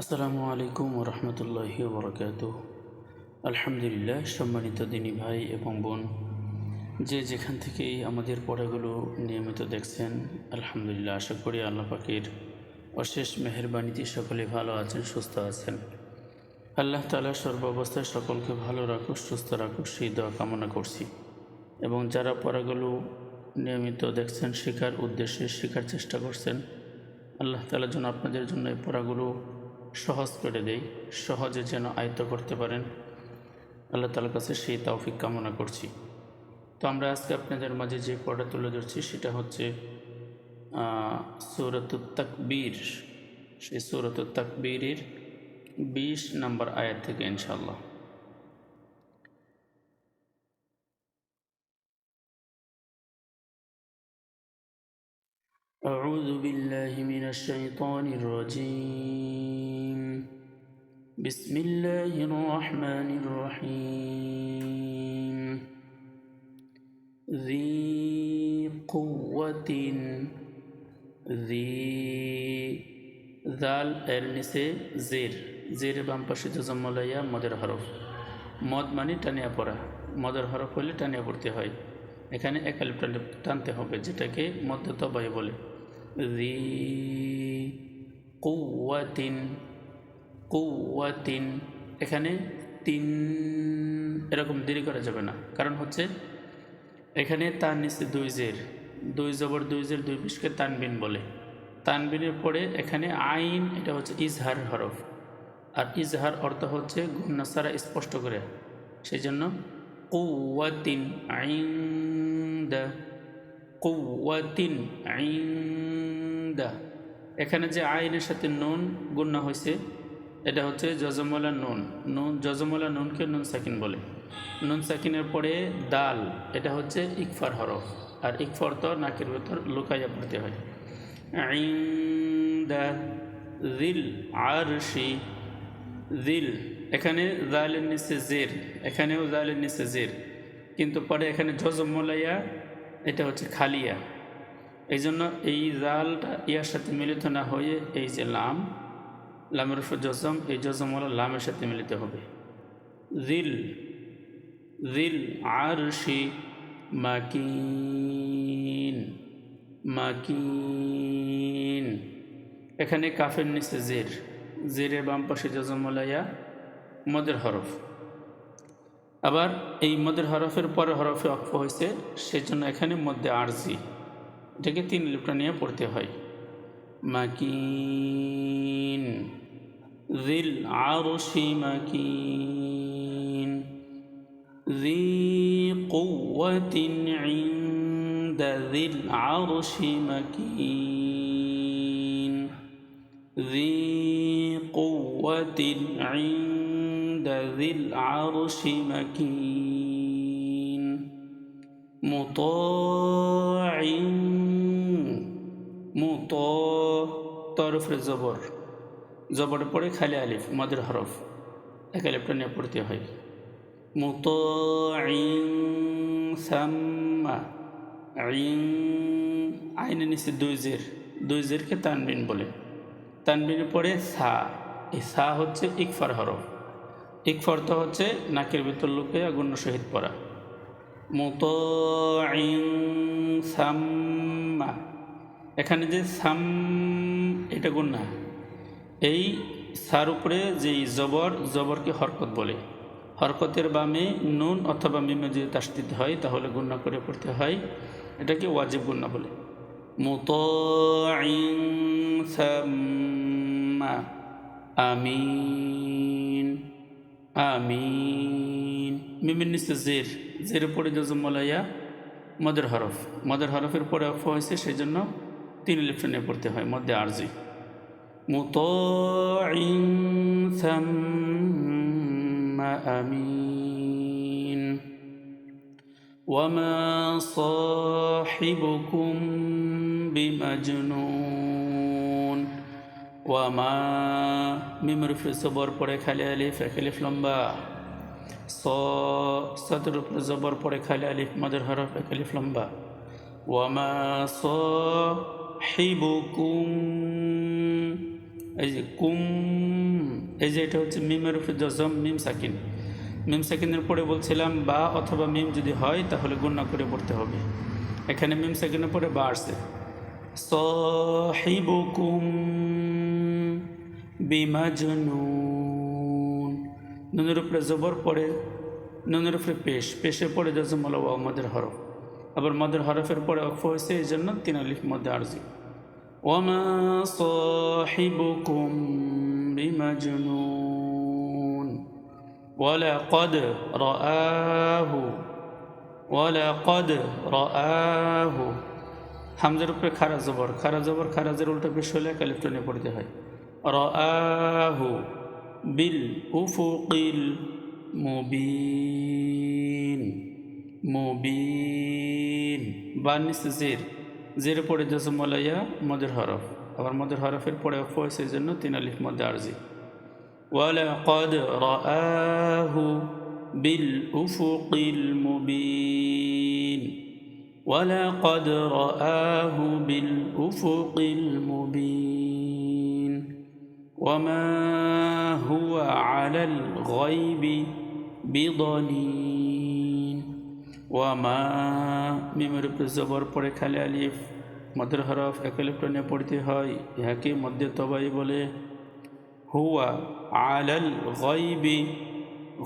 আসসালামু আলাইকুম রহমতুল্লাহি বরকাত আলহামদুলিল্লাহ, সম্মানিত দিনী ভাই এবং বোন, যে যেখান থেকেই আমাদের পড়াগুলো নিয়মিত দেখছেন, আলহামদুলিল্লাহ, আশা করি আল্লাহ পাকের অশেষ মেহরবানিতে সকলে ভালো আছেন, সুস্থ আছেন। আল্লাহ তালা সর্বাবস্থায় সকলকে ভালো রাখুক, সুস্থ রাখুক, সেই দোয়া কামনা করছি। এবং যারা পড়াগুলো নিয়মিত দেখছেন, শেখার উদ্দেশ্যে, শেখার চেষ্টা করছেন, আল্লাহ তালা যেন আপনাদের জন্য এই পড়াগুলো সহজ করে দেয় সহজে যেন আয়ত্ত করতে পারেন আল্লাহ তালার কাছে সেই তৌফিক কামনা করছি তো আমরা আজকে আপনাদের মাঝে যে পড়া তুলে ধরছি সেটা হচ্ছে সৌরতুল তাকবীর সেই সৌরতুল তাকবীরের বিশ নম্বর আয়াত থেকে ইনশাল্লাহ أعوذ بالله من الشيطان الرجيم بسم الله الرحمن الرحيم ذي قوة ذي ذال এর নিচে জের জের বাম পাশে জজমলাইয়া মদের হরফ মদ মানে টানিয়া পড়া মদের হরফ হলে টানিয়া পড়তে হয় এখানে একালিপ টানতে হবে যেটাকে মধ্য তবাই বলে ذي কৌয়াতিন কৌয়াতিন এখানে তিন এরকম দেরি করা যাবে না। কারণ হচ্ছে, এখানে তার নিচে দুই জের। দুই জবর দুই জের, দুই পিসকে তানবিন বলে। তানবিনের পরে এখানে আইন, এটা হচ্ছে ইজহার হরফ। আর ইজহার অর্থ হচ্ছে গুন্না স্পষ্ট করে। সেই জন্য কৌয়াতিন আইন দা কৌয়াতিন আইন্দা। এখানে যে আইনের সাথে নুন গুন্না হয়েছে এটা হচ্ছে জজমলা নুন। নুন জজমলা নুনকে নুন সাকিন বলে। নুন সাকিনের পরে দাল, এটা হচ্ছে ইকফার হরফ। আর ইকফর তো নাকের ভেতর লুকাইয়া পড়তে হয়। দিল আরশি দিল এখানে জালের নিচে জের, এখানেও জালের নিচে জের। কিন্তু পরে এখানে জজমলাইয়া এটা হচ্ছে খালিয়া। এই জন্য এই জালটা ইয়ার সাথে মিলিত না হয়ে এই যে লাম লামের উপর জজম এই জজম হলো লামের সাথে মিলিত হবে। দিল দিল আরশি মাকিন মাকিন। এখানে কাফের নিচে জের, জেরে বাম পাশে জজমলাইয়া মদের হরফ। আবার এই মদের হরফের পরে হরফে অক্ষ হয়েছে, সেজন্য এখানে মধ্যে আরজি। এটাকে তিন লিপটা নিয়ে পড়তে হয়। মাকিন। ذي العرش مكين. ذي قوة عند ذي العرش مكين. ذي قوة عند ذي العرش مكين. مطاع مطاع طرف الزبر জবর পড়ে খালি আলিফ মদের হরফ। এক আলিফটা নিয়ে পড়তে হয়। মুতাইন সাম্মা, আইন, আইনের নিচে দুই জের। দুই জেরকে তানবিন বলে। তানবিনের পরে সা। এই সা হচ্ছে ইকফার হরফ। ইকফর তো হচ্ছে নাকের ভিতর লোকে গুণ্য সহিত পড়া। মতো সাম্মা। এখানে যে সাম, এটা গুন্না এই সার উপরে যেই জবর, জবরকে হরকত বলে। হরকতের বামে নুন অথবা মিমে যদি তাস্তিত হয়, তাহলে গুন্না করে পড়তে হয়। এটাকে ওয়াজিব গুন্না বলে। মতো আমিন। আমিন। মিমিন নিচে জের। জের পরে জজমলাইয়া মদের হরফ। মদের হরফের পরে অফ হয়েছে সেই জন্য তিন নিয়ে পড়তে হয় মধ্যে আরজি। মুতাইন সাম্মা আমিন وما صاحبكم بمجنون ওয়ামা মিমের উপরে জবর পরে খালি আলিফ এক আলিফ লম্বা স সদের উপরে জবর পরে খালি আলিফ মদের হরফ এক আলিফ লম্বা ওয়ামা স হিবুকুম এই যে কুম, এই যে এটা হচ্ছে মিমের উপরে জজম, মিম সাকিন। মিম সাকিনের পরে বলছিলাম বা অথবা মিম যদি হয়, তাহলে গুণনা করে পড়তে হবে। এখানে মিম সাকিনের পরে বা আসছে। সাহিবুকুম বিমাজনুন। নুনের উপরে জবর পরে নুনের উপরে পেশ। পেশের পরে জজমল ওয়া মদের হরফ। আবার মদের হরফের পরে অক্ষ হয়েছে, এই জন্য তিন আলিফ মধ্যে আরজি। ওয়ামা সাহিবুকুম বিমাজনুন ولقد رآه ولقد رآه হামজার উপরে খারা জবর খারা জবর খারাজের উল্টা পেশ হলে কালিফটনে পড়তে হয় রাহু বিল উফুকিল মুবিন মুবিন বানিস জের জের পড়ে জসমলাইয়া মদের হরফ আবার মদের হরফের পরে অফ হয়েছে জন্য তিন আলিফ মধ্যে আরজি ولقد رآه بالأفق المبين ولقد رآه بالأفق المبين وما هو على الغيب بضنين ওয়ামা মিমের উপরে জবর পরে খালি আলিফ, মদের হরফ একলিপ্টনে পড়তে হয়, ইহাকে মধ্যে তবাই বলে। হুয়া আলাল গাইবি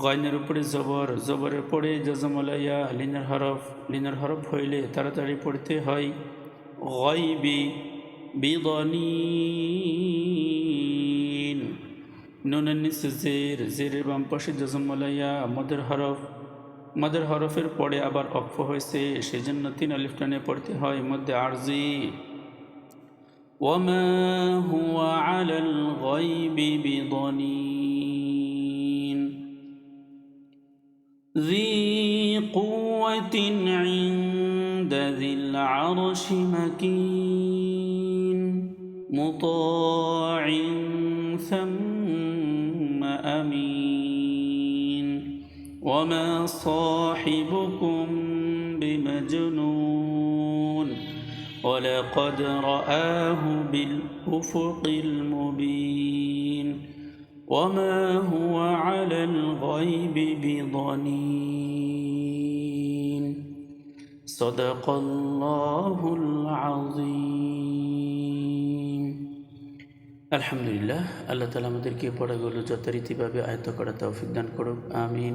গয়নের উপরে জবর, জবরের পরে জজমলাইয়া লিনের হরফ লিনের হরফ হইলে তাড়াতাড়ি পড়তে হয়। গাইবি বিদনীন, নুনের নিচে জের, জেরের বাম পাশে জজমলাইয়া মদের হরফ মদের হরফের পরে আবার অক্ষ হয়েছে সেজন্য তিন আলিফটানে পড়তে হয় মধ্যে আরজি وما هو على الغيب بضنين ذي قوة عند ذي العرش مكين مطاع ثم وما صاحبكم بمجنون ولقد رآه بالأفق المبين وما هو على الغيب بضنين صدق الله العظيم আলহামদুলিল্লাহ আল্লাহ তালা আমাদেরকে পড়াগুলো যথারীতিভাবে আয়ত্ত করা তৌফিক দান করুক আমিন